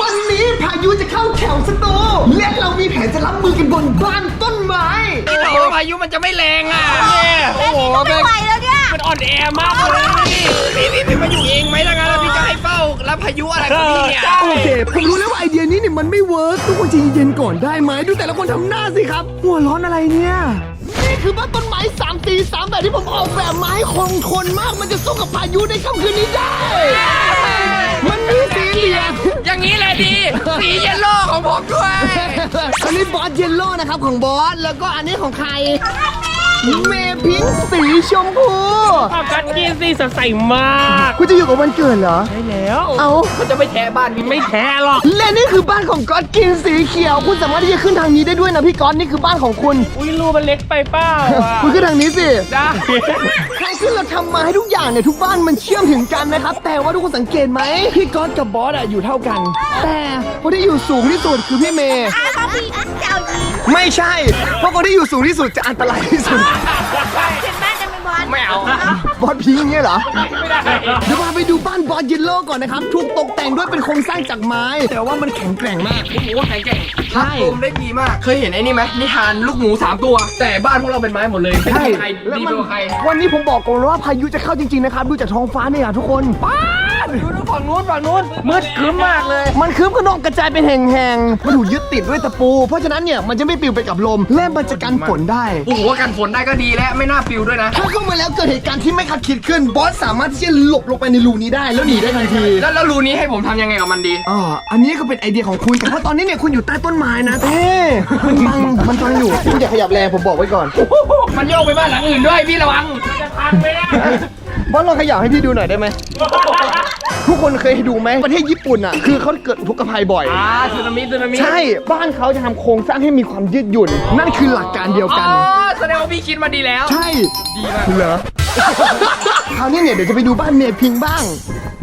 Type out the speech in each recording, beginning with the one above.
วันนี้พายุจะเข้าแถวสโตและเรามีแผนจะรับมือกันบนบ้านต้นไม้ พี่บอกว่าพายุมันจะไม่แรงอะโอ้โหไม่ไหวแล้วเนี่ยมันอ่อนแอมากเลยพี่พี่พี่มาอยู่เองไหมถ้างั้นแล้วพี่จะให้เฝ้ารับพายุอะไรของพี่เนี่ย โอเค ผมรู้แล้วว่าไอเดียนี้เนี่ยมันไม่เวิร์กทุกคนใจเย็นๆก่อนได้ไหมดูแต่ละคนทำหน้าสิครับ หัวร้อนอะไรเนี่ย นี่คือบ้านต้นไม้สามตีสามแบบที่ผมออกแบบมาให้คงทนมากมันจะสู้กับพายุในค่ำคืนนี้ได้ มันมีสีเหลืองอย่างนี้แหละดี สีเยลโล่ของผมด้วย อันนี้บอสเยลโล่นะครับของบอส แล้วก็อันนี้ของใคร เมพิงค์สีชมพูภาพกัดกินสิสดใสมากคุณจะอยู่กับวันเกิดเหรอใช่แล้วเอามันจะไม่แทะบ้านนี้ไม่แท้หรอก และนี่คือบ้านของก๊อตกินสีเขียว คุณสามารถที่จะขึ้นทางนี้ได้ด้วยนะพี่ก๊อตนี่คือบ้านของคุณ อุ้ยรูมันเล็กไปเปล่าอะคุณขึ้นทางนี้สิ ได้ใครขึ้นเราทำมาให้ทุกอย่างเนี่ยทุกบ้านมันเชื่อมถึงกันนะครับ แต่ว่าทุกคนสังเกตไหมพี่ก๊อตกับบอสอะอยู่เท่ากัน แต่คนที่อยู่สูงที่สุดคือพี่เมย์อาเขาพี่เจ้ายิง ไม่ใช่ เพราะคนที่อยู่สูงที่สุดจะอันตรายที่สุดเห็นบ้านจะเป็นบอลไม่เอาบอสพิงค์อย่างเงี้ยเหรอเดี๋ยวพาไปดูบ้านบอสเยลโล่ก่อนนะครับ ถูกตกแต่งด้วยเป็นโครงสร้างจากไม้ แต่ว่ามันแข็งแกร่งมากโอ้โหแข็งแกร่งใช่ผมได้ดีมาก เคยเห็นไอ้นี่ไหมนิทานลูกหมูสามตัว แต่บ้านพวกเราเป็นไม้หมดเลยไม่ใช่มีใครแล้วดีมันกว่าใคร วันนี้ผมบอกก่อนเลยว่าพายุจะเข้าจริงๆนะครับ ดูจากท้องฟ้าเนี่ยทุกคนป้าดดูดู ฝั่งนู้นฝั่งนู้นมืดครึ้มมากเลย มันคืบกระนองกระจายเป็นแห่งๆมันถูกยึดติดด้วยตะปู เพราะฉะนั้นเนี่ยมันจะไม่ปลิวไปกับลม และมันจะกันฝนได้โอ้โหกันฝนได้ก็ดีแล้วไม่น่าปิวด้วยนะ ถ้าเข้ามาแล้วเกิดเหตุการณ์ที่ไม่คาดคิดขึ้น บอสสามารถที่จะหลบลงไปในรูนี้ได้แล้วหนีได้ทันที แล้วแล้วรูนี้ให้ผมทำยังไงกับมันดีอ่าอันนี้ก็เป็นไอเดียของคุณ แต่ว่าตอนนี้เนี่ยคุณอยู่ใต้ต้นไม้นะเท่มันบังมันบังอยู่คุณอย่าขยับแรงผมบอกไว้ก่อนมันโยกไปบ้านหลังอื่นด้วยพี่ระวัง จะพังไหมเนี่ยบอสลองขยับให้พี่ดูหน่อยได้ไหม ทุกคนเคยดูไหมประเทศญี่ปุ่นอะคือเขาเกิดอุทกภัยบ่อย อ่าสึนามิสึนามิใช่บ้านเขาจะทำโครงสร้างให้มีความยืดหยุ่น นั่นคือหลักการเดียวอ๋กันอแสดงว่าพี่คิดมาดีแล้ว ใช่ดีมากเหรอ คราวนี้เนี่ยเดี๋ยวจะไปดูบ้านเมย์พิงบ้าง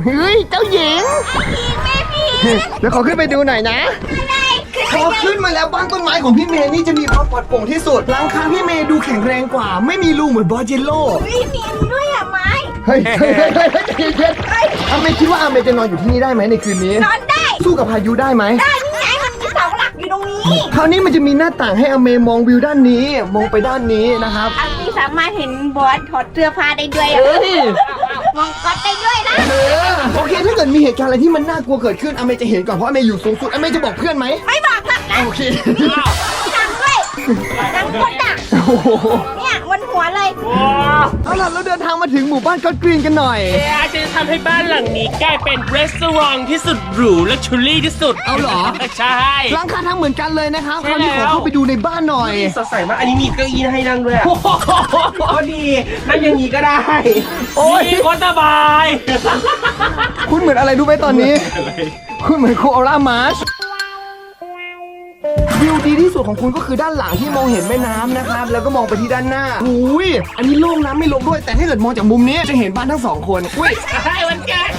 เฮ้ยเจ้าหญิงไม่พี่เดี๋ยวขอขึ้นไปดูหน่อยนะได้คือพอขึ้นมาแล้วบ้านต้นไม้ของพี่เมย์นี่จะมีความปลอดโปร่งที่สุดหลังคาพี่เมย์ดูแข็งแรงกว่า ไม่มีรูเหมือนบอสเจโล่วิมีอันนี้ด้วยอะไม้ เฮ้ยเฮ้ยเฮ้ยเฮ้ยเฮ้ยใจเย็นอาเมย์คิดว่าอาเมจะนอนอยู่ที่นี่ได้ไหมในคืนนี้ นอนได้สู้กับพายุได้ไหม ได้นี่ไงมันมีเสาหลักอยู่ตรงนี้คราวนี้มันจะมีหน้าต่างให้อาเมมองวิวด้านนี้ มองไปด้านนี้นะครับอันนี้สามารถเห็นบอสถอดเสื้อผ้าได้ด้วยอะเฮ้ย มองก๊อตได้ด้วยนะเออโอเคถ้าเกิดมีเหตุการณ์อะไรที่มันน่ากลัวเกิดขึ้นอาเมจะเห็นก่อนเพราะอาเมอยู่สูงสุดอาเมจะบอกเพื่อนไหมไม่บอกหรอกนะโอเค ดังด้วยดังคนดังโอ้โห เนี่ยบนหัวเลยว้าวเอาล่ะเราเดินทางมาถึงหมู่บ้านก็กรีนกันหน่อยเออาจะทำให้บ้านหลังนี้กลายเป็นรีสอร์ทที่สุดหรูและชูรี่ที่สุดเอาเหรอ ใช่หลังคาทำเหมือนกันเลยนะครับใช่คราวนี้ขอแล้ว เข้าไปดูในบ้านหน่อย สดใสมากอันนี้มีเก้าอี้ให้นั่งด้วยอะโอ้ดีนั่งอย่างนี้ก็ได้ โอ้ยนี่โคตรสบาย คุณเหมือนอะไรรู้ไหมตอนนี้ คุณเหมือนโคอาล่ามาร์ชวิว ดีที่สุดของคุณก็คือด้านหลังที่มองเห็นแม่น้ำนะครับ แล้วก็มองไปที่ด้านหน้าอุ้ยอันนี้โล่งน้ำไม่ลงด้วย แต่ถ้าเกิดมองจากมุมนี้จะเห็นบ้านทั้งสองคนอุ้ยใช่วันกัน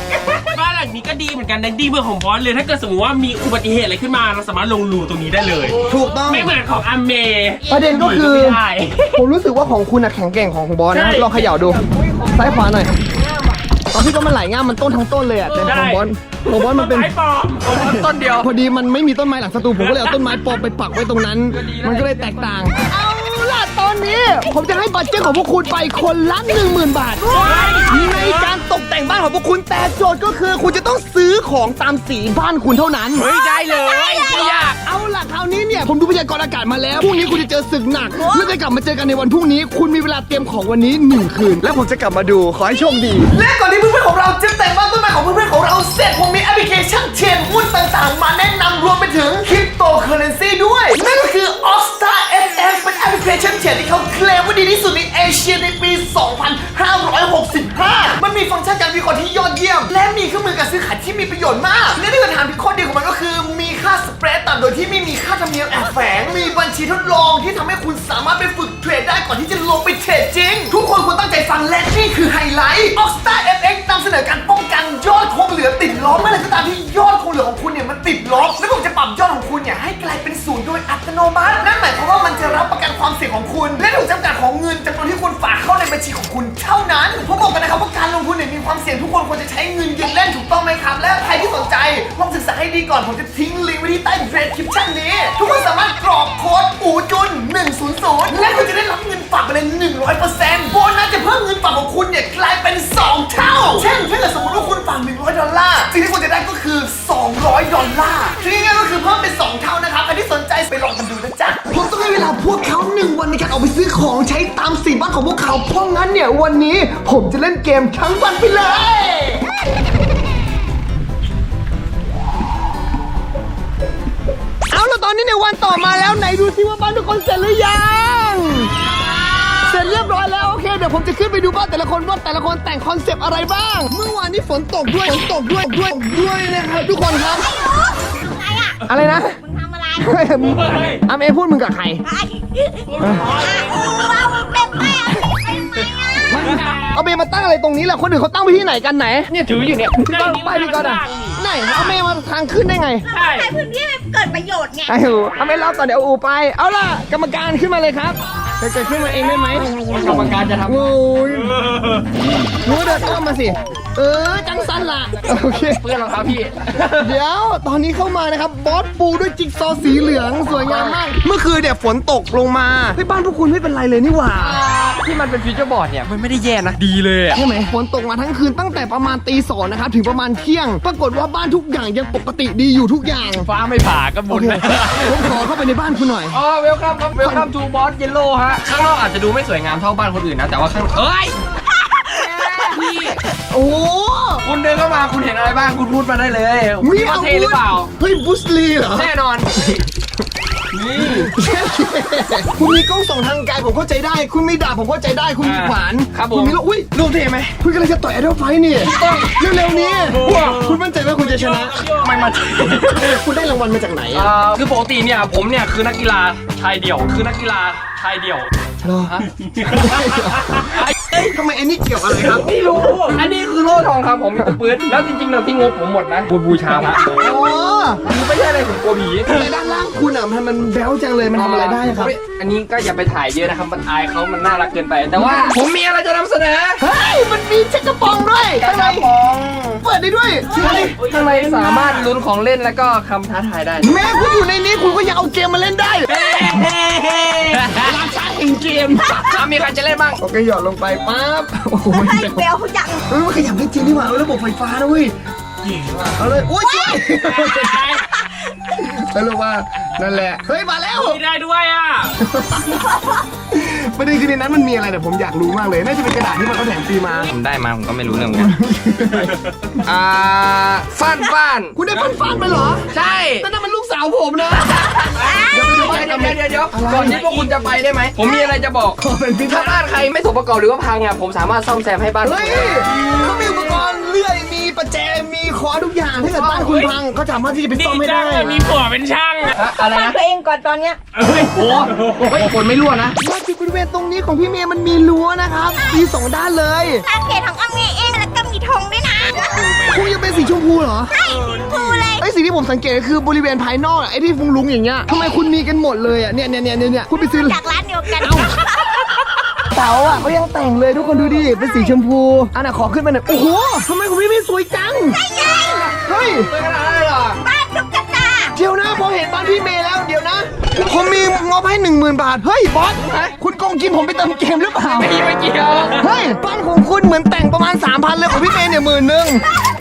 บ้านหลังนี้ก็ดีเหมือนกันนะดีเบอร์ของบอสเลยถ้าเกิดสมมติว่ามีอุบัติเหตุอะไรขึ้นมาเราสามารถลงรูตรงนี้ได้เลย ถูกต้องไม่เหมือนของอเมประเด็นก็คือไม่ได้ผมรู้สึกว่าของคุณอะแข็งแกร่งของของบอสนะใช่ลองเขย่าดูซ้ายขวาหน่อย ตอนที่ก็มันไหลง่ามมันต้นทั้งต้นเลยอะแต่ของบอสของบอสมันเป็น ไม้ปลอมต้นเดียว พอดีมันไม่มีต้นไม้หลังสตูผมก็เลยเอาต้นไม้ปลอมไปปักไว้ตรงนั้น มันก็เลยแตกต่าง เอา ล่ะตอนนี้ ผมจะให้บัตรเจ้ของพวกคุณไปคนละ1 0,000 บาท ในการตกแต่งบ้านของพวกคุณแต่โจทย์ก็คือ คุณจะต้องซื้อของตามสีบ้านคุณเท่านั้น เฮ้ยได้เลยไม่ยากเอาล่ะคราวนี้เนี่ยผมดูพยากรณ์อากาศมาแล้วพรุ่งนี้คุณจะเจอศึกหนักแล้วจะกลับมาเจอกันในวันพรุ่งนี้ คุณมีเวลาเตรียมของวันนี้หนึ่งคืน และผมจะกลับมาดูขอให้โชคดี และก่อนที่เพื่อนๆของเราจะแต่งบ้านต้นไม้ของเพื่อนๆของเราเสร็จผมมีแอปพลิเคชันเทรดหุ้นต่างๆ มาแนะนำรวมไปถึงคริปโตเคอเรนซีด้วยนั่นก็คือ o s t a r FM เป็นแอปพลิเคชันเทรดที่เขาเคลมว่าดีที่สุดในเอเชียในปี 2565 มันมีฟังก์ชันการวิเคราะห์ที่ยอดเยี่ยม และมีเครื่องมือการซื้อขายที่มีประโยชน์มาก และที่สำคัญที่ข้อดีของมันก็คือมีค่าสเปรดต่ำโดยที่ไม่มีค่าธรรมเนียมแอบแฝง มีบัญชีทดลองที่ทำให้คุณสามารถไปฝึกเทรดได้ก่อนที่จะลงไปเทรดจริง ทุกคนควรตั้งใจฟังและนี่คือไฮไลท์ o x t a r FX นำเสนอการป้องกันยอดคงเหลือติดลบเมื่อไรก็ตามที่ยอดคงเหลือของคุณเนี่ยมันติดลบแล้วผมจะปรับยอดของคุณเนี่ยให้กลายเป็นศูนย์โดยอัตโนมัติ สี่ยงของคุณ และถูกจำกัดของเงินจำนวนที่คุณฝากเข้าในบัญชีของคุณ เท่านั้นผมบอกกันนะครับว่าการลงทุนเนี่ยมีความเสี่ยงทุกคนควรจะใช้เงินเย็นเล่นถูกต้องไหมครับ และใครที่สนใจลองศึกษาให้ดีก่อนผมจะทิ้งลิงก์ไว้ที่ใต้เดรสคริปชั่นนี้ ทุกคนสามารถกรอกโค้ดอูจุน100และคุณจะได้รับเงินฝากไปเลย100%โบนัสจะเพิ่มเงินฝากของคุณเนี่ยกลายเป็น 2 เท่า เช่นถ้าเกิดสมมติว่าคุณฝาก100ดอลลาร์สิ่งที่คุณจะได้ก็คือ 200 ดอลลาร์ ของใช้ตามสิ่งบ้านของพวกเขา เพราะงั้นเนี่ยวันนี้ผมจะเล่นเกมทั้งวันไปเลย เอาแล้วตอนนี้ในวันต่อมาแล้วไหนดูซิว่าบ้านทุกคนเสร็จหรือยัง เสร็จเรียบร้อยแล้วโอเคเดี๋ยวผมจะขึ้นไปดูบ้านแต่ละคนว่าแต่ละคนแต่งคอนเซปต์อะไรบ้าง เมื่อวานนี้ฝนตกด้วยฝนตกด้วยด้วยด้วยนะครับทุกคนครับไอ้อะอะไรนะ มึงทำ อะไรเฮ้ยมึงอเมพูดมึงกับใครไอ้เราเป็นแม่เป็นไงอะเอาเมมาตั้งอะไรตรงนี้แหละคนอื่นเขาตั้งไว้ที่ไหนกันไหนเนี่ยถืออยู่เนี่ยพี่ก้อนไปพี่ก้อนอะไหนเอาเมมาทางขึ้นได้ไงใช่ใช้พื้นที่ให้เกิดประโยชน์ไงไอ้หูเอาเมรอบก่อนเดี๋ยวเอาอูไป เอาล่ะกรรมการขึ้นมาเลยครับจะเกิดขึ้นมาเองได้ไหมกรรมการจะทำโอ้ยรู้เดินอ้อมมาสิ เออ จังสันล่ะ โอเค เพื่อนรองเท้าพี่ เดี๋ยวตอนนี้เข้ามานะครับ บอสปูด้วยจิ๊กซอว์สีเหลืองสวยงามมาก เมื่อคืนเนี่ยฝนตกลงมาเฮ้ยบ้านพวกคุณไม่เป็นไรเลยนี่หว่า ที่มันเป็นฟิวเจอร์บอร์ดเนี่ยมันไม่ได้แย่นะ ดีเลยอะใช่ไหมฝนตกมาทั้งคืนตั้งแต่ประมาณตีสองนะครับ ถึงประมาณเที่ยง ปรากฏว่าบ้านทุกอย่างยังปกติดีอยู่ทุกอย่างฟ้าไม่ผ่าก็บุโอญเคเลยผมขอเข้าไปในบ้านคุณหน่อย อ๋อเวลคัมครับเวลคัมทูบอสเยลโล่ฮะ ข้างนอกอาจจะดูไม่สวยงามเท่าบ้านคนอื่นนะ แต่ว่าข้างเอ้ยพี่ โอ้คุณเดินเข้ามาคุณเห็นอะไรบ้างคุณพูดมาได้เลยคุณคิดว่าเท่หรือเปล่า เฮ้ยบุสลีเหรอแน่นอน นี่ คุณมีกล้องส่องทางไกลผมเข้าใจได้ คุณมีดาบผมเข้าใจได้ คุณมีขวานครับผมคุณมีลูกอุ้ย รูปเท่ไหมคุณกำลังจะต่อยไอดอลไฟนี่เร็วๆนี้คุณมั่นใจว่าคุณจะชนะ ไม่มาคุณได้รางวัลมาจากไหนเอ่อะอคือปกติเนี่ยผมเนี่ยคือนักกีฬาชายเดี่ยว คือนักกีฬาชายเดี่ยว เหรอฮะเอ้ยทำไมไอ้นี่เกี่ยวอะไรครับ ไม่รู้ อันนี้คือโล่ทองคำผมมีตะปืนแล้วจริงๆเราที่งบผมหมดนะบูบูชาพระอ๋อคือไม่ใช่อะไรผมกลัวผีแต่ด้านล่างคุณอะมันมันแบ๊วจังเลยมันทำอะไรได้ครับเฮ้ยอันนี้ก็อย่าไปถ่ายเยอะนะครับ มันอายเขามันน่ารักเกินไป แต่ว่าผมมีอะไรจะนำเสนอเฮ้ย มันมีเช็คกระป๋องด้วยข้างในของเปิดได้ด้วยใช่ข้างในสามารถลุ้นของเล่นแล้วก็คำท้าทายได้ แม้คุณอยู่ในนี้คุณก็ยังเอาเกมมาเล่นได้ ราชาแห่งเกมอะมีใครจะเล่นบ้างโอเคหยอดลงไปปั๊บโอ้โหให้เบลยังเฮ้ยมันขยับได้จริงนี่หว่าเออระบบไฟฟ้าด้วยเอาเลยอุ้ยช่วยสรุปว่านั่นแหละเฮ้ยมาแล้ว ไม่ได้ด้วยอะ ประเด็นคือในนั้นมันมีอะไรแต่ผมอยากรู้มากเลย น่าจะเป็นกระดาษที่มันเขาแถมฟรีมา ผมได้มาผมก็ไม่รู้เรื่องเหมือนกันอ่าฟ้านฟ้านคุณได้ฟันฟันไปเหรอใช่ แต่นั่นมันลูกสาวผมนะเดี๋ยวไปดูบ้านเดี๋กัยนวเดี๋ยวเดี๋ยวก่อนที่พวกคุณจะไปได้ไหม ผมมีอะไรจะบอก ขอเป็นพี่ถ้าบ้านใครไม่สมประกอบหรือว่าพังอะผมสามารถซ่อมแซมให้บ้านเฮ้ยเขามีอุปกรณ์เลื่อย มีประแจ มีคอทุกอย่างถ้าเกิดบ้านคุณพังเขาสามารถที่จะไปดีซ่อมไม่จัได้งอะมีผัวเป็นช่างอะฮะอะไรฟังนะตัวเองก่อนตอนเนี้ยเฮ้ยโอ้เฮ้ยฝนไม่รั่วนะ มาจุดบริเวณตรงนี้ของพี่เมย์มันมีรั้วนะครับ มีสองด้านเลยหน้าเพจของอ้ำเองแล้วก็มีธงด้วยนะคุณยังเป็นสีชมพูเหรอ ใช่สีชมพูเลย ไอ้สิ่งที่ผมสังเกตก็คือบริเวณภายนอกอะไอ้ที่ฟุงลุงอย่างเงี้ยทำไมคุณมีกันหมดเลยอะเนี่ยเนี่ยเนี่ยเนี่ยเนี่ยคุณไปซื้อ จากร้านเดียวกัน เต๋าอะเขายังแต่งเลยทุกคนดูดิ เป็นสีชมพู อันน่ะขอขึ้นมาหน่อย โอ้โหทำไมคุณพี่ไม่สวยจังใช่ไงเฮ้ยไม่ขนาดนั้นเลยเหรอบ้านตุ๊กตา เดี๋ยวนะพอเห็นบ้านพี่เมย์แล้วเดี๋ยวนะผม มีงบให้หนึ่งหมื่นบาท เฮ้ยบอส คุณโกงกินผมไปเติมเกมหรือเปล่า ไม่ไม่เกี่ยวเฮ้ยบ้านของคุณเหมือนแต่งประมาณ 3,000 เลยของพี่เมย์เนี่ยหมื่นหนึ่ง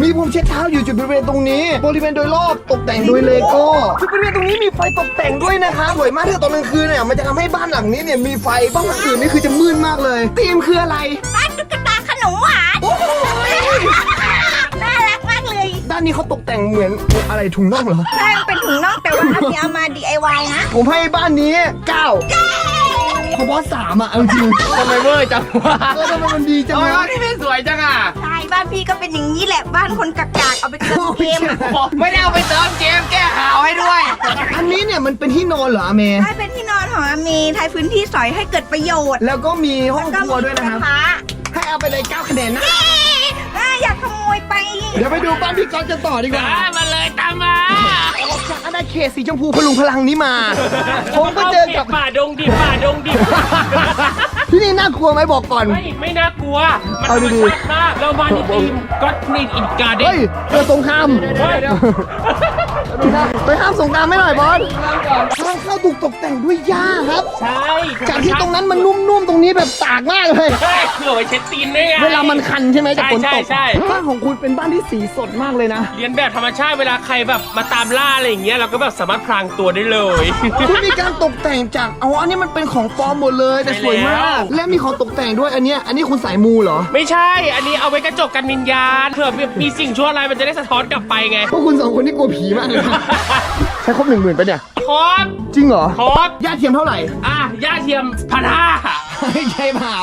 มีผมเช็ดเท้าอยู่จุดบริเวณตรงนี้ บริเวณโดยรอบตกแต่งโดยเลโก้จุดบริเวณตรงนี้มีไฟตกแต่งด้วยนะคะสวยมากถ้าตอนกลางคืนเนี่ยมันจะทำให้บ้านหลังนี้เนี่ยมีไฟบ้านหลังอื่นนี่คือจะมืดมากเลยธีมคืออะไรบ้านตุ๊กตาขนมหวานโอ้โหานนี้เขาตกแต่งเหมือนอะไรถุงน่องเหรอ ใช่มันเป็นถุงน่องแต่ว่าอันนี้เอามา DIY นะ ผมให้บ้านนี้9เพราะบอสสามอะเอาจริงทำไมเวอร์จังวะเออทำไมมันดีจังทำไมวะ บ้านที่ไม่สวยจังอะใช่บ้านพี่ก็เป็นอย่างนี้แหละบ้านคนกากๆเอาไปเติมเกมไม่ได้เอาไปเติมเกมแก้ข่าวให้ด้วย อันนี้เนี่ยมันเป็นที่นอนเหรออาเม ใช่เป็นที่นอนของอามีไทยพื้นที่สอยให้เกิดประโยชน์แล้วก็มีห้องก็ครัวด้วยนะครับกทให้เอาไปเลย9คะแนนนะอ่า ดี๋ยวไปดูบ้านพี่ก๊อตกันต่อดีกว่าได้มาเลยตามมาออกจากอาณาเขตสีชมพูพลุงพลังนี้มา ผมก็เจอกับป่าดงดิบป่าดงดิบ ที่นี่น่ากลัวไหมบอกก่อน ไม่ไม่น่ากลัว มันธเอารรมดีชาติมากเรามาในทีมก็ d กรีนอินการ์เด้เฮ้ยเกิดสงครามเฮ้ยเดี๋ยว ไปห้ามสงกรารไม่หน่อยบอลทางเข้าถูกตกแต่งด้วยหญ้าครับ ใช่จากที่ตรงนั้นมันนุ่มๆ ตรงนี้แบบตากมากเลย ใช่เผื่อไว้เช็ดตีนได้ไง เวลามันคันใช่ไหมจากฝนตกใช่ใช่บ้านของคุณเป็นบ้านที่สีสดมากเลยนะ เรียนแบบธรรมชาติเวลาใครแบบมาตามล่าอะไรอย่างเงี้ยเราก็แบบสามารถพรางตัวได้เลยคุณมีการตกแต่งจากอ๋ออันนี้มันเป็นของปลอมหมดเลยแต่สวยมากและมีของตกแต่งด้วยอันเนี้ยอันนี้คุณสายมูเหรอ ไม่ใช่ อันนี้เอาไว้กระจกกันวิญญาณเผื่อมีสิ่งชั่วร้ายมันจะได้สะท้อนกลับไปไง พวกคุณสองคนนี่กลัวผีมากเลยนะใช้ครบหนึ่งหมื่นปะเนี่ยครบจริงเหรอครบญาติเทียมเท่าไหร่ อะย่าเทียมพันห้าไม่ใช่เปล่า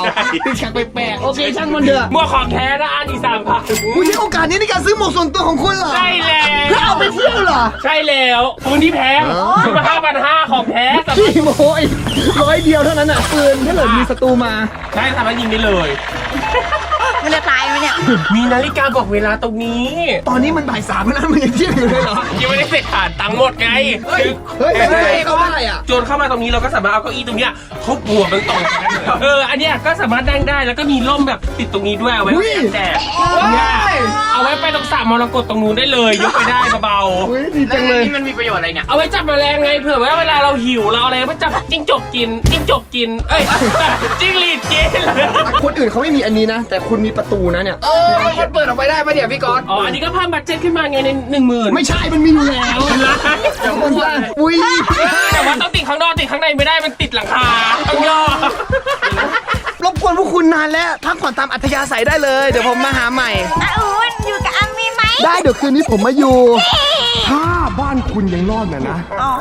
ติดฉากแปลกๆโอเคช่างมันเถอะหมวกของแท้นะอันอีกสามพันคุณใช้โอกาสนี้ในการซื้อหมวกส่วนตัวของคุณเหรอใช่แล้เพื่อว เอาไปเที่ยวเหรอใช่แล้วปืนที่แพงซื้อมาห้าพันห้าของแท้สามารถขี้โมยร้อยเดียวเท่านั้นอะปืนถ้าเกิดมีศัตรูมา ใช่สามารถยิงได้เลย มันจะตายไหม เนี่ย มีนาฬิกาบอกเวลาตรงนี้ ตอนนี้มันบ่ายสามแล้วนะมันยังเที่ยงอยู่เลยเหรอ ยังไม่ได้เสร็จขาดตังค์หมดไงคือเฮ้ยไม่ได้เข้าได้อะ โจรเข้ามาตรงนี้เราก็สามารถเอาเก้าอี้ตรงเนี้ยทุบหัวมันต่อยเอออันเนี้ยก็สามารถนั่งได้แล้วก็มีร่มแบบติดตรงนี้ด้วยเอาไว้แจกเนี่ยเอาไว้ไปตรงสระมรกตตรงนู้นได้เลย ยกไปได้เบาๆเฮ้ยดีจังเลยมันมีประโยชน์อะไรเนี่ย เอาไว้จับแมลงไงเผื่อว่าเวลาเราหิวเราอะไรไว้จับจิ้งจกกินจิ้งจกกิน เอ้ยจิ้งหรีดกินคนอื่นเขาไม่มีอันนี้นะ แต่คุณมีประตูนะเนี่ย เออมันเปิดออกไปได้ปะเนี่ยพี่ก๊อตอ๋อ อันนี้ก็เพิ่มบัตเจ็ตขึ้นมาไงในหนึ่งหมื่นไม่ใช่มันมีอยู่แล้วล้านมันสร้างอุ้ยแต่ว่าต้องติดข้างนอกติดข้างในไม่ได้มันติดหลังคาข้างนอกรบกวนพวกคุณนานแล้วพักผ่อนตามอัธยาศัยได้เลย เดี๋ยวผมมาหาใหม่ อาอุ่นอยู่กับอามีไหมได้เดี๋ยวคืนนี้ผมมาอยู่ ถ้าบ้านคุณยังรอดนะนะอ๋อ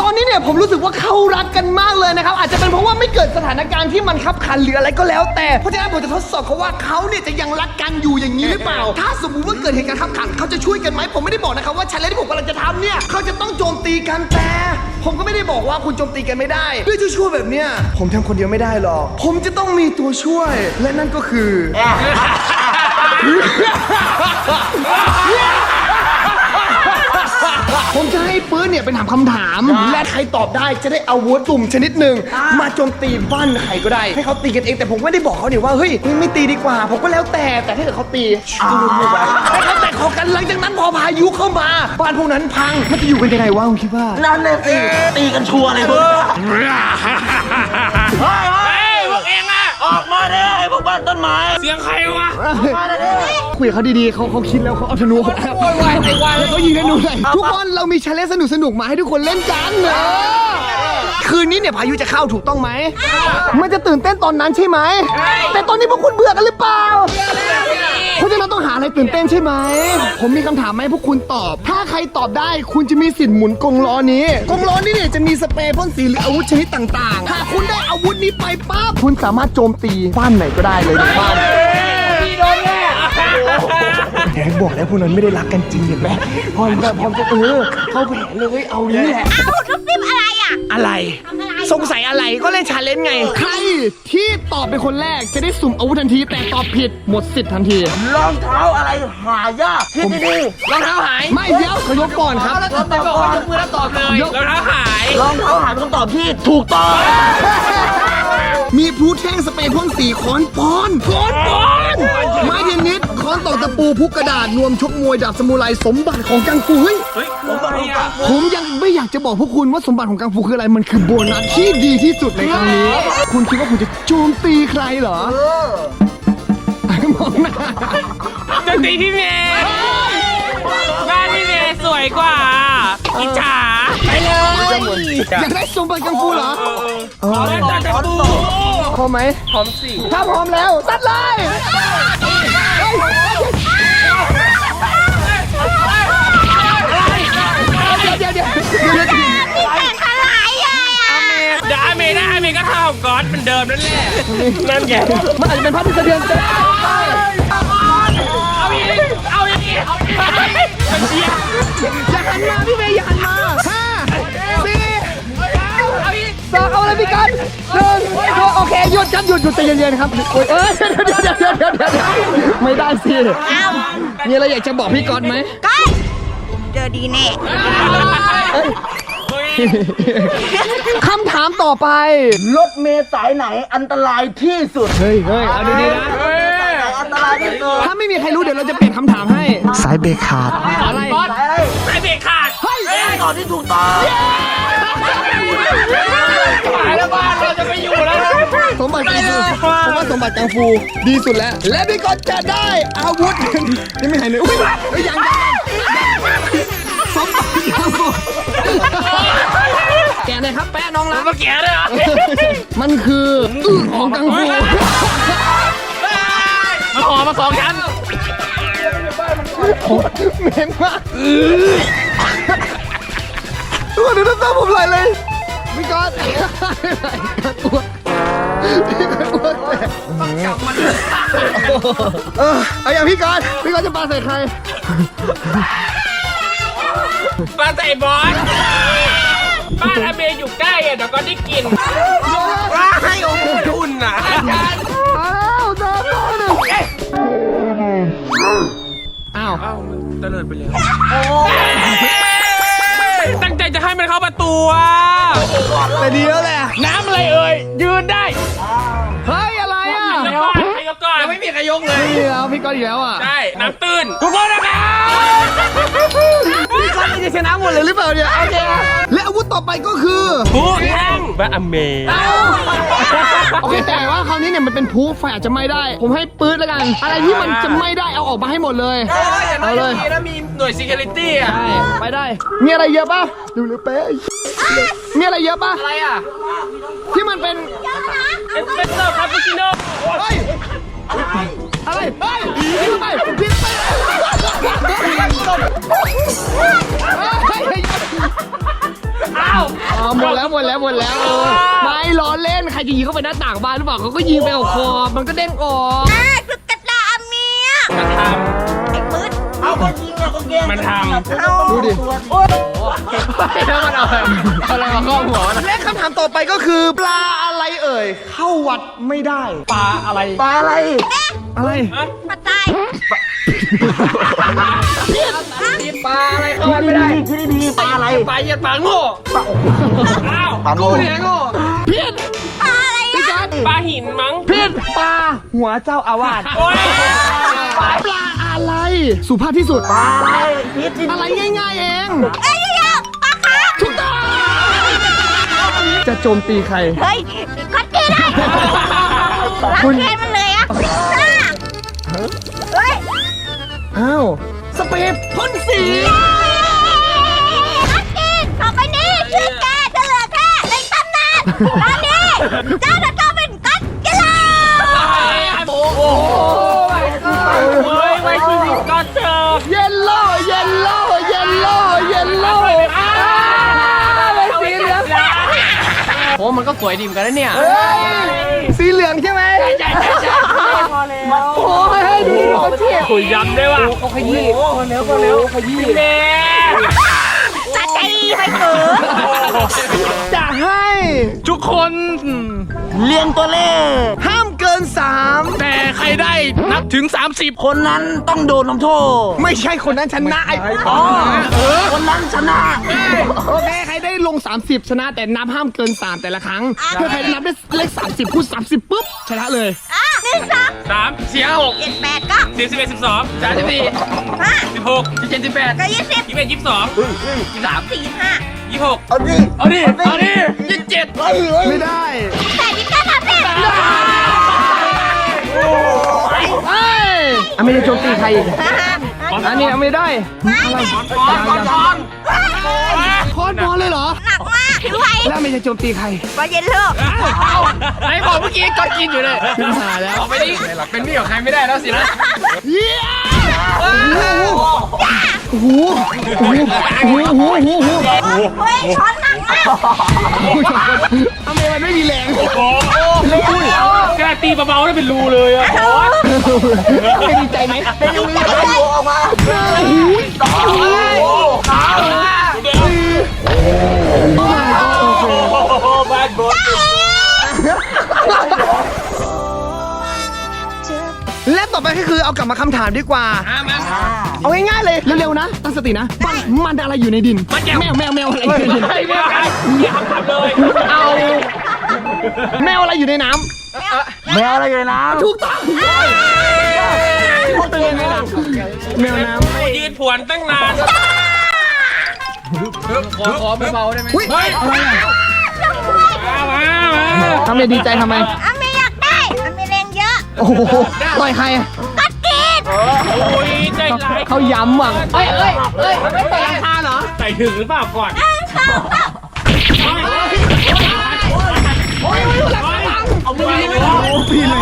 ตอนนี้เนี่ยผมรู้สึกว่าเขารักกันมากเลยนะครับ อาจจะเป็นเพราะว่าไม่เกิดสถานการณ์ที่มันคับขันหรืออะไรก็แล้ว แต่เพราะฉะนั้นผมจะทดสอบเขาว่าเขาเนี่ยจะยังรักกันอยู่อย่างนี้หรือเปล่า ถ้าสมมุติว่าเกิดเหตุการณ์คับขันเขาจะช่วยกันไหมผมไม่ได้บอกนะครับว่าชันเลนที่ผมกำลังจะทำเนี่ยเขาจะต้องโจมตีกันแต่ผมก็ไม่ได้บอกว่าคุณโจมตีกันไม่ได้ ด้วยช่วยๆแบบเนี้ยผมทำคนเดียวไม่ได้หรอก ผมจะต้องมีตัวช่วย และนั่นก็คือ ผมจะให้ปื้นเนี่ยเป็นถามคำถาม และใครตอบได้จะได้อาวุธตุ่มชนิดหนึ่งมาโจมตีบ้านใครก็ได้ ให้เขาตีกันเองแต่ผมไม่ได้บอกเขาเนี่ยว่าเฮ้ยไม่ไม่ตีดีกว่า ผมก็แล้วแต่แต่ถ้าเกิดเขาตีให้เขาแต่ขอกันหลังจากนั้นพอพายุเข้ามาบ้านพวกนั้นพังมันจะอยู่กันยังไงวะคุณคิดว่านั่นเลยสิตีกันชัวร์เลยมึงเฮ้ยพวกเองอะออกมาเด้ไอ้พวกบ้านต้นไม้เสียงใครวะมาเด้คุยกับเขาดีๆเขาเขาคิดแล้วเขาเอาธนูผมแล้วเขายิงธนูเลยทุกคนเรามีชาเลนจ์สนุกๆมาให้ทุกคนเล่นกันเนอะ คืนนี้เนี่ยพายุจะเข้าถูกต้องไหม มันจะตื่นเต้นตอนนั้นใช่ไหม แต่ตอนนี้พวกคุณเบื่อกันหรือเปล่าเพราะฉะนั้นต้องหาอะไรตื่นเต้นใช่ไหม ผมมีคำถามมาให้พวกคุณตอบ ถ้าใครตอบได้คุณจะมีสิทธิ์หมุนกงล้อนี้ กงล้อนี้เนี่ยจะมีสเปรย์พ่นสีหรืออาวุธชนิดต่างๆ หากคุณได้อาวุธนี้ไปปั๊บคุณสามารถโจมตีบ้านไหนก็ได้เลยในบ้านพี่โดนแน่แกบอกแล้วพวกนั้นไม่ได้รักกันจริงเห็นไหมพอแบบพอจะเออเข้าแผนเลยเอานี้แหละอ้าวทุบติ๊บอะไรอะอะไรทำ อะไร สงสัยอะไรก็เล่นชาเลนจ์ไง ใครที่ตอบเป็นคนแรกจะได้สุ่มอาวุธทันทีแต่ตอบผิดหมดสิทธิ์ทันที รองเท้าอะไรหายากคิดดีรองเท้าหายไม่เดี๋ยวขอยกก่อนครับ แล้วตอบก่อนยกมือแล้วตอบเลยยกรองเท้าหายๆรองเท้าหายเป็นคำตอบที่ถูกต้องมีพลูแท่งสเปรย์พ่นสีค้อนปอนค้อนปอนไม้เทนนิส ค้อนตอกตะปูพุกกระดาษนวมชกมวยดาบสมุไรสมบัติของกังฟูเฮ้ย เฮ้ยคืออะไรอะผมยังไม่อยากจะบอกพวกคุณว่าสมบัติของกังฟูคืออะไร มันคือโบนัสที่ดีที่สุดในครั้งนี้ คุณคิดว่าคุณจะโจมตีใครเหรอมองหน้าจะตีพี่เมย์บ้านพี่เมย์สวยกว่าอิจฉาไปเลย อยากได้สมบัติกังฟูเหรอเอาแล้วจัดตะปูพร้อมไหมพร้อมสิถ้าพร้อมแล้วตัดเลยเดี๋ยวเดี๋ยวเดี๋ยวเดี๋ยวเดี๋ยวพี่แต่งอะไรอะเดี๋ยวอาเมย์ได้อาเมย์ก็เท่ากับก๊อตเหมือนเดิมนั่นแหละนั่นไงมันอาจจะเป็นภาพที่สะเทือนใจเอาอีกเอาอีกเอาอีกมันเชียร์อย่าหันมาพี่เมย์อย่าหันมาห้าสี่ สองเอาอะไรพี่กันหนึ่งสองโอเคหยุดครับหยุดหยุดใจเย็นๆครับโอ้ยเอ้ยเดี๋ยวเดี๋ยวเดี๋ยวเดี๋ยวเดี๋ยวเดี๋ยวไม่ได้สิอ้าวมีอะไรอยากจะบอกพี่ก๊อตไหมก้อยเจอดีแน่คำถามต่อไป รถเมล์สายไหนอันตรายที่สุด เฮ้ยเฮ้ยเอาดีๆนะสายไหนอันตรายถ้าไม่มีใครรู้เดี๋ยวเราจะเปลี่ยนคำถามให้ สายเบรกขาด อะไร สายเบรกขาด เฮ้ยตอนที่ถูกต้อง ตายแล้วบ้านเราจะไม่อยู่แล้วนะสมบัติกังฟูผมว่าสมบัติกังฟูดีสุดแล้ว และพี่ก๊อตจะได้อาวุธยังไม่หายเลยอุ้ยเอ้ยยังยังสมบัติกังฟูแกะเลยครับแปะน้องรักมาแก่เลยเหรอมันคืออึของกังฟูมาขอมาสองชั้นเหม็นมากทุกคนดูน้ำตาผมไหลเลย พี่ก๊อตพี่ก๊อตอ้วกพี่ก๊อตอ้วกแตกเออเอาอย่างพี่ก๊อตพี่ก๊อตจะปาใส่ใคร ปลาใส่บอสบ้านอเมย์อยู่ใกล้อะเดี๋ยวก็ได้กินว้าให้โอ้โหคุณนะอ้าวตาตาหนึ่งอ้าว เอ้ามันเตลิดไปเลยตั้งใจจะให้มันเข้าประตูอะแต่ดีแล้วแหละ น้ำอะไรเอ่ย ยืนได้เฮ้ยอะไรอะยกก่อนให้ยกก่อนไม่มีใครยกเลยนี่แล้วพี่ก๊อตอีกแล้วอะ ใช่ น้ำตื้นทุกคนนะครับ พี่ก๊อตจะชนะหมดเลยหรือเปล่าเนี่ยโอเคและอาวุธต่อไปก็คือผู้แข่งบ้านอเมย์โอเคแต่ว่าคราวนี้เนี่ยมันเป็นพลุไฟอาจจะไหม้ได้ ผมให้ปื๊ดแล้วกัน อะไรที่มันจะไหม้ได้เอาออกมาให้หมดเลยเอาเลยมีนะมีหน่วย security อะใช่ไปได้ มีอะไรเยอะป่ะดูเร็วเป๊ะมีอะไรเยอะป่ะอะไรอะที่มันเป็นเอสเปรสโซ่คาปูชิโน่เฮ้ยอะไรเฮ้ยพิมไป หมดแล้วหมดแล้วเออไม่ล้อเล่นใครจะยิงเข้าไปหน้าต่างบ้านหรือเปล่าเขาก็ยิงไปเอาคอมันก็เด้งออกอ่าคือกระตาเมียมันทไอ้มืดเอาคนยิงอะคนแย่งมันทดูดิแล้วมันเอาอะไรมาครอบหัวมันและคำถามต่อไปก็คือปลาอะไรเอ่ย เข้าวัดไม่ได้ ปลาอะไร ปลาอะไร อะไร ปลาตาย ปลาอะไรเข้าวัดไม่ได้คิดดีๆปลาอะไรปลาเหยียดปลาโง่อ้าวปลาโง่เนี่ยโง่ผิดปลาอะไรอะปลาหินมั้งผิดปลาหัวเจ้าอาวาสโอ้ยปลาอะไร สุภาพที่สุดปลาอะไรคิดดีอะไรง่ายๆเองเอ้ยเดี๋ยวปลาคะถูกต้องจะโจมตีใคร เฮ้ยคัดเกได้รักแค้นมันเลยอะ อ้าว สเปรย์พ่นสีคัดเกนต่อไปนี้ชื่อแกจะเหลือแค่ในตำนานตอนนี้เจ้าจะต้องเป็นกัดกิลาโอ้โหเฮ้ยไว้ชีวิตก่อนเถอะเยลโล่เยลโล่เยลโล่เยลโล่อ้าวเป็นสีเหลืองโอ้มันก็สวยดีเหมือนกันนะเนี่ย เฮ้ย สีเหลืองใช่ไหม ใช่ใช่ใช่โอ้ยให้ดูดิเขาเทียบคุยย้ำด้วยว่ะเขาขยี้คนเร็วคนเร็วขยี้เน่จะใจไปเกินจะให้ทุกคนๆเรียงตัวเลขห้ามเกิ นสามแต่ใครได้นับถึง 30 คนนั้นต้องโดนลงโทษ ไม่ใช่คนนั้นชนะไอ้อ๋อคนนั้นชนะโอเคใครได้ลง 30 ชนะแต่นับห้ามเกิน 3 แต่ละครั้ง เพื่อใครได้นับได้เลข30พูด30ปุ๊บชนะเลยอะหนึ่งสองสามเสียหกเจ็ดแปดเก้าสิบสิบเอ็ดสิบสองสามสิบสี่ห้าสิบหกสิบเจ็ดสิบแปดก็ยี่สิบยี่สิบเอ็ดยี่สิบสองสิบสามสี่ห้ายี่สิบหกเอาดิ เอาดิ เอาดิยี่สิบเจ็ดไม่ได้แต่ที่กล้าทำเด็ด เฮ้ยอะไม่ได้โจมตีใครอีกอันนี้ไม่ได้ก่อนก่อนก่อนคอนบอลเลยเหรอหนักมากคือใครแล้วไม่ได้โจมตีใครบอลเย็นเลิกไหนบอกเมื่อกี้ก็กินอยู่เลยขึ้นหาแล้วออกไปนี่เป็นพี่ของใครไม่ได้แล้วสินะเยี่ยโอ้โหโอ้โหโอ้โหโอ้โหโอ้โหโอ้โหเฮ้ยช้อนหนักมากทำไมมันไม่มีแรงโอ้โหแค่ ตีเบาๆได้เป็นรูเลยอะไม่ดีใจไหมดีใจเลยแบดบอยและต่อไปก็คือเอากลับมาคำถามดีกว่า เอาง่ายๆเลยเร็วๆนะ ตั้งสตินะ มันมันอะไรอยู่ในดิน แมวแมวแมวอะไรอยู่ในดินไม่ไม่ไม่อย่าคำถามเลย เอา แมวอะไรอยู่ในน้ แมวอะไรอยู่ในน้ำถูกต้องตึงยังไงล่ะแมวน้ำโอ้ยืนผวนตั้งนานขอขอเบาๆได้ไหมอุ้ยอะไรอะมามามาทำไมดีใจทำไมอามีอยากได้อามีแรงเยอะ โอ้โหต่อยใครอะก็กินโอ้ยใจร้ายเขาย้ำอะเอ้ยเอ้ยเอ้ยไม่ต่อยราคาเหรอใส่ถึงหรือเปล่าก่อนเอ เอาไปเลยปีเลย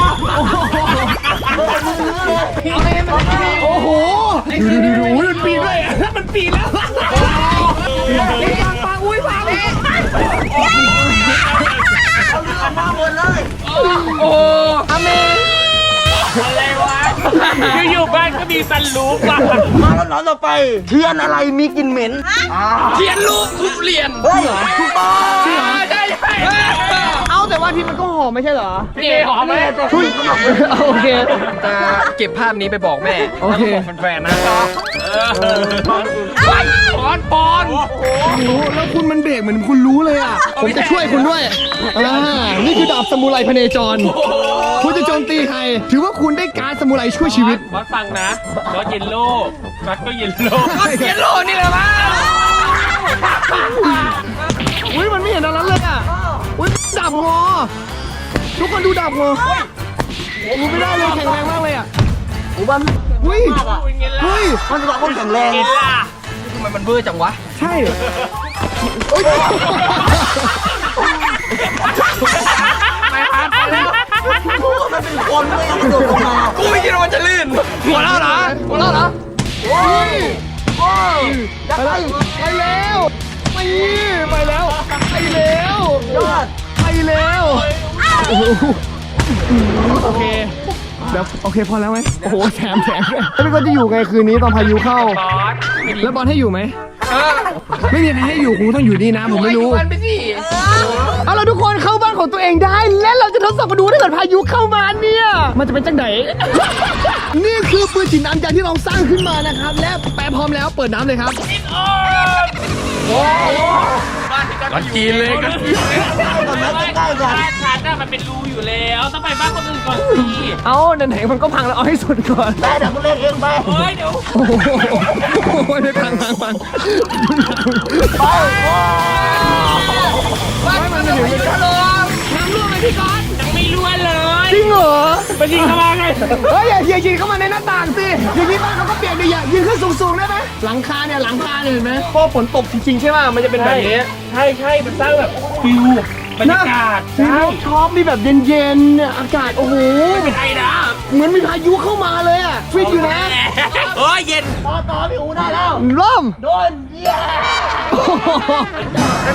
โอ้โหดูดูดูดูมันปีนด้วยมันปีแล้วปังอุ้ยปังโอ้อเม อะไรวะอยู่ๆบ้านก็มีซันรูฟอะมาแล้วน้องต่อไป เทียนอะไรมีกลิ่นเหม็นเทียนลูกทุเรียนเฮ้ยถูกต้องได้ใช่เอาแต่ว่าที่มันก็หอมไม่ใช่เหรอ พี่หอมไหมทุยโอเค จะเก็บภาพนี้ไปบอกแม่โอเคแล้วก็บอกแฟนๆนะปอนปอนโอ้โหแล้วคุณมันเบรกเหมือนคุณรู้เลยอะ ผมจะช่วยคุณด้วยอ่านี่คือดาบสมุไรพเนจรคุณจะโจ มตีใคร ถือว่าคุณได้การดสมุไรช่วยชีวิต บอสฟังนะบอสเยลโล่บอสก็เยลโล่เทียนโลนี่แหละมั้งอุ้ยมันไม่เห็นอะไรเลยอะ อุ้ยดาบงอทุกคนดูดาบงอดูไม่ได้เลยแข็งแรงมากเลยอะหมู่บ้านอุ้ยเป็นไงล่ะเฮ้ย มันจะบอกคนแข็งแรงเห็นล่ะทำไมมันเบื่อจังวะ ใช่เหรอโอ๊ย ไปพานไปแล้ว มันเป็นคนเลยอะกระโดดลงมากูไม่คิดว่ามันจะลื่นหัวเราะเหรอหัวเราะเหรอไปแล้วไปแล้วไปไปแล้วไปแล้วยอดไปแล้วโอ้โหโอเคเดี๋ยวโอเคพอแล้วไหมโอ้โหแถมแถมด้วยแล้วพี่ก็จะอยู่ไงคืนนี้ตอนพายุเข้าบอสแล้วบอลให้อยู่ไหมเออไม่มีใครให้อยู่คงต้องอยู่นี่นะผมไม่รู้วันไปสิเอาล่ะทุกคนเข้าบ้าน ของตัวเองได้ และเราจะทดสอบมาดูถ้าเกิดพายุเข้ามาเนี่ย มันจะเป็นจังไหน นี่คือปืนฉีดน้ำยาที่เราสร้างขึ้นมานะครับ และแปะพร้อมแล้วเปิดน้ำเลยครับ ก็กินเลยก็กินตอนนั้นใกล้ๆกันบ้านฉันน่ะมันเป็นรูอยู่แล้วต้องไปบ้านคนอื่นก่อนสิเอาไหนๆมันก็พังแล้วเอาให้สุดก่อนได้เดี๋ยวกูเล่นเองไปโอ้ยเดี๋ยวโอ้โหโอ้โหไม่พังพังพังไม่มันไม่ถึงไม่ถึงน้ำรั่วไหมพี่ก๊อตยังไม่รู้เลย จริงเหรอ ไปยิงเข้ามาไง เฮ้ยอย่าอย่ายิงเข้ามาในหน้าต่างสิอย่างนี้บ้านเขาก็เปียกดิอย่ายืนขึ้นสูงๆได้ไหมหลังคาเนี่ยหลังคาเนี่ยเห็นไหมพอฝนตกจริงๆใช่ไหมมันจะเป็นแบบนี้ใช่ใช่มันสร้างแบบฟิวบรรยากาศมีใช่รูฟท็อปมีแบบเย็นๆเนี่ยอากาศโอ้โหเป็นไอ้นะเหมือนมีพายุเข้ามาเลยอะฟิตอยู่นะโอ้ยเย็นต่อต่อพี่อูได้แล้วเริ่มโดนเยี่ ยโอ้โห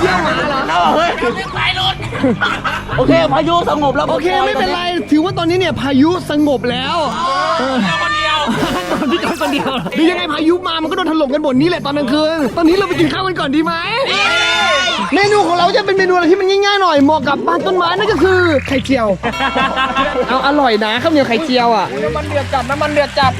เยี่ยมมาเหรอแล้วเฮ้ยสายรถโอเคพายุสงบแล้วโอเคไม่เป็นไร ถือว่าตอนนี้เนี่ยพายุสงบแล้วเออเราคนเดียวพี่จอยคนเดียวหรือยังไงพายุมามันก็โดนถล่มกันหมดนี่แหละตอนกลางคืน ตอนนี้เราไปกินข้าวกันก่อนดีไหม เมนูของเราจะเป็นเมนูอะไรที่มันง่ายๆหน่อยเหมาะกับบ้านต้นไม้นั่นก็คือไข่เจียว เอาอร่อยนะข้าวเหนียวไข่เจียวอะ น้ำมันเดือดจัดน้ำมันเดือดจัด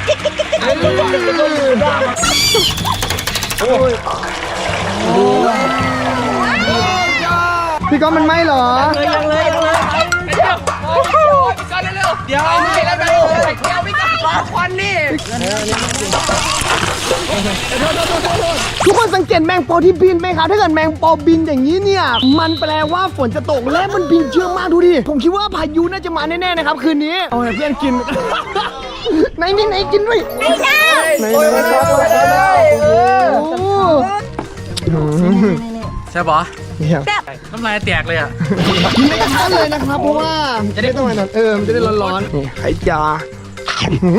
พี่ก้อนมันไหมเหรอ ยังเลยยังเลยเดี๋ยวก็เร็วเดี๋ยวไม่แล้วเร็วเดี๋ยวไม่ต้องควันนี่ทุกคนสังเกตแมงปอที่บินไหมครับถ้าเกิดแมงปอบินอย่างนี้เนี่ย มันแปลว่าฝนจะตกและมันบินเชื่องมากดูดิ ผมคิดว่าพายุน่าจะมาแน่ๆนะครับ คืนนี้เอาให้เพื่อนกินไหนมีไหนกินด้วยไหนไหนโอ้โห ใช่ปะเนี่ยน้ำลายแตกเลยอะกินในกระทะเลยนะครับเพราะว่าจะได้ต้องอะไรนอนเออมันจะได้ร้อนๆนี่ไข่ยา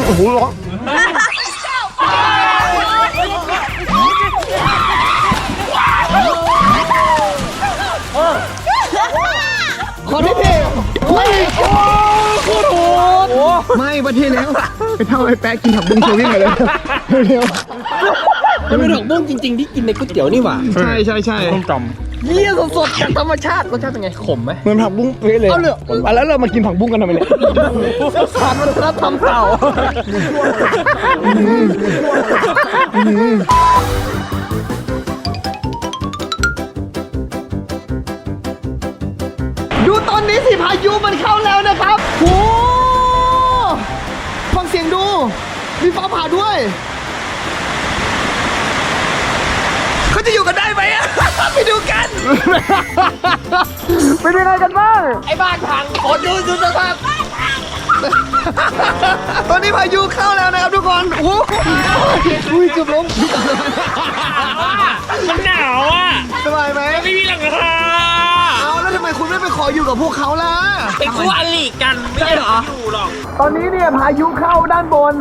โอ้โหร้อนขอได้เท่ไม่โอ้โคตรโหดไม่ประเทศแล้วไปเท่าไอ้แป๊ะกินผักบุ้งโชวิ่งมาเลยเร็ว มันเป็นดอกบุ้งจริง ๆ ที่กินในก๋วยเตี๋ยวนี่หว่าๆใช่ใช่ใช่เยี่ยสดๆจากธรรมชาติรสชาติเป็นไงขมไหมเหมือนผักบุ้งเป๊ะเลยเอาเลยแล้วเรามากินผักบุ้งกันทำไมเนี่ยสารมันรับทำเต่าดูตอนนี้สิพายุมันเข้าแล้วนะครับโอ้ฟังเสียงดู มีฟ้าผ่าด้วยเขา จะอยู่กันได้ไหมอะ ไปดูกัน เป็นยังไงกันบ้าง ไอ้บ้านพังคนดูดูสภาพ ตอนนี้พายุเข้าแล้วนะครับทุกคนโอ้โหอุ้ยเกือบล้มมันหนาวอะสบายไหมไม่มีหลังคาเอาแล้วทำไมคุณไม่ไปขออยู่กับพวกเขาล่ะ เป็นคู่อลิกันไม่ได้อยู่หรอก ตอนนี้เนี่ยพายุเข้าด้านบน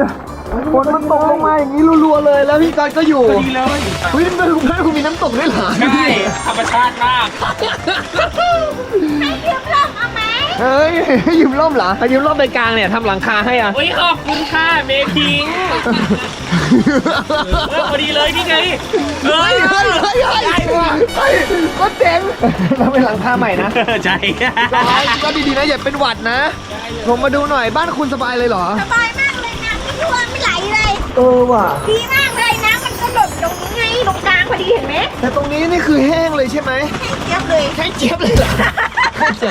ฝนมันตกลงมาอย่างนี้รัวๆเลยแล้วพี่กอนก็อยู่ดีเลยเฮ้ยนั่นคุณแม่คุณมีน้ำตกด้วยเหรอใช่ธรรมชาติมากให้ยืมร่มเอาไหมเฮ้ยให้ยืมร่มเหรอพายุรอบไปกลางเนี่ยทำหลังคาให้อะโอ้ยขอบคุณค่ะเมพิงเออพอดีเลยนี่ไงเออเฮ้ยเฮ้ยเฮ้ยเฮ้ยเฮ้ยก็เจ๋งเราเป็นหลังคาใหม่นะใช่ก็ดีๆนะอย่าเป็นหวัดนะผมมาดูหน่อยบ้านคุณสบายเลยเหรอสบายมากเลยน้ำไม่ท่วมไม่ไหล เลยเออว่ะ ดีมากเลยน้ำมันก็หล่นตรงนี้ไงตรงกลางพอดีเห็นไหมแต่ตรงนี้นี่คือแห้งเลยใช่ไหมให้เจี๊ยบเลย แห้งเจี๊ยบเลยเหรอ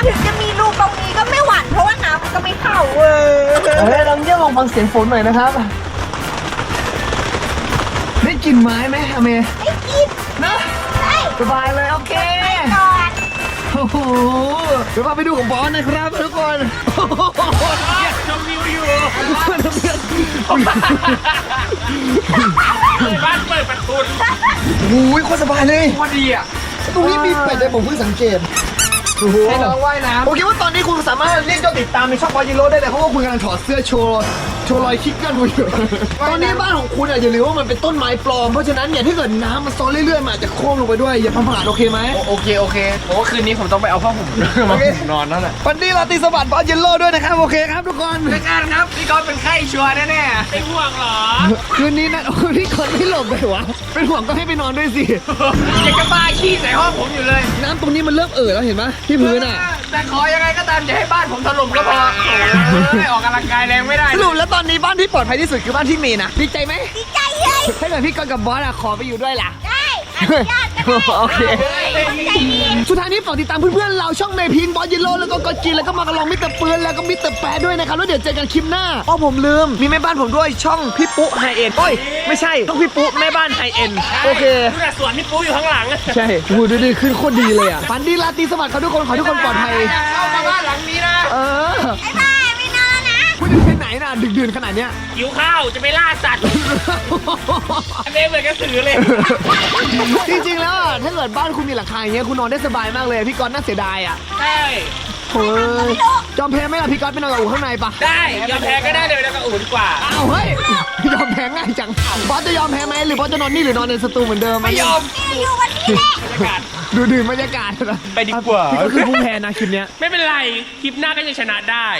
ถึงจะมีรูตรงนี้ก็ไม่หวั่นเพราะว่าน้ำมันก็ไม่เข้าเออเฮ้ยลองเยี่ยมลองฟังเสียงฝนหน่อยนะครับ ได้กลิ่นไม้ไหมอเมย์ไม่กินนะใช่สบายเลยโอเคก่อนโอ้โหเดี๋ยวพาไปดูของบอสนะครับทุกคนชมวิวอยู่ บ้านเปิดประตูโอ้ยโคตรสบายเลย พอดีอะตรงนี้มีเป็ดเลยผมเพิ่งสังเกตโอ้โหให้น้องว่ายน้ผมคิดว่าตอนนี้คุณสามารถเรียกยอดติดตามในช่องบอจิโร่ได้เลยเพราะว่าคุณกำลังถอดเสื้อโชว์โชว์รอยคิกกันอยู่ ตอนนี้บ้านของคุณอะอย่าลืมว่ามันเป็นต้นไม้ปลอม เพราะฉะนั้นเนี่ยถ้าเกิดน้ำมันซ้อนเรื่อยๆมันอาจจะโค้งลงไปด้วยอย่าประมาทโอเคไหมำโอเคโอเคผมว่าคืนนี้ผมต้องไปเอาผ้าห่มมาห่มนอนนั่นแหละวันนี้เราตีสวัสดิ์บอจิโร่ด้วยนะครับโอเคครับทุกคนรายการครับพี่ก๊อฟเป็นไข้ชัวร์แน่เป็นห่วงเหรอ คืนนี้นะโอ้ยพี่คนไม่หลบเลยวะเป็นห่วงก็ให้ไปนอนด้วยสิๆยังจะบ้าขี้ใส่ห้องผมอยู่เลย น้ำตรงนี้มันเริ่มเอ่อแล้วเห็นปะที่พื้นอะ แต่ขอยังไงก็ตามอย่าให้บ้านผมถล่มก็พอโอ้ยออกกำลังกายแรงไม่ได้สรุปแล้วตอนนี้บ้านที่ปลอดภัยที่สุดคือบ้านที่เมย์นะดีใจไหมดีใจเลยถ้าเกิดพี่กอนกับบอสอะขอไปอยู่ด้วยล่ะ โอเคคนใจดีสุดท้ายนี้ฝากติดตามเพื่อนๆเราช่องเมพิงบอสยิโร่แล้วก็กอจินแล้วก็มากระลองมิสเตอร์ปืนแล้วก็มิสเตอร์แปะด้วยนะครับแล้วเดี๋ยวเจอกันคลิปหน้าอ้อผมลืม มีแม่บ้านผมด้วยช่องพี่ปุ๊ไฮเอ็นโอ้ยไม่ใช่ช่องพี่ปุ๊แม่บ้านไฮเอ็นโอเค ดูแต่สวนพี่ปูอยู่ข้างหลังใช่โอ้โหดูดีขึ้นโคตรดีเลยอะฝันดีราตรีสวัสดิ์ครับทุกคนขอให้ทุกคนปลอดภัย เข้ามาบ้านหลังนี้นะ เออบ๊ายบา นน่ะดึกดื่นขนาดเนี้ย หิวข้าวจะไปล่าสัตว์อันนี้เหมือนกระสือเลยจริงๆแล้วอะถ้าเกิดบ้านคุณมีหลังคาอย่างเงี้ยคุณนอนได้สบายมากเลย พี่กอนน่าเสียดายอะใช่โอ้ยจอมแพ้ไหมล่ะพี่กอนไปนอนกับอูข้างในปะได้ยอมแพ้ก็ได้เลยแล้วก็อุ่นกว่า อ้าวเฮ้ยยอมแพ้ง่ายจังบอสจะยอมแพ้ไหมหรือบอสจะนอนนี่หรือนอนในสตูเหมือนเดิมไม่ยอมนี่อยู่วันนี้แหละบรรยากาศดูดื่มบรรยากาศไปดีกว่าพี่ก็คือผู้แพ้นะคลิปเนี้ยไม่เป็นไร คลิปหน้าก็จะชนะได้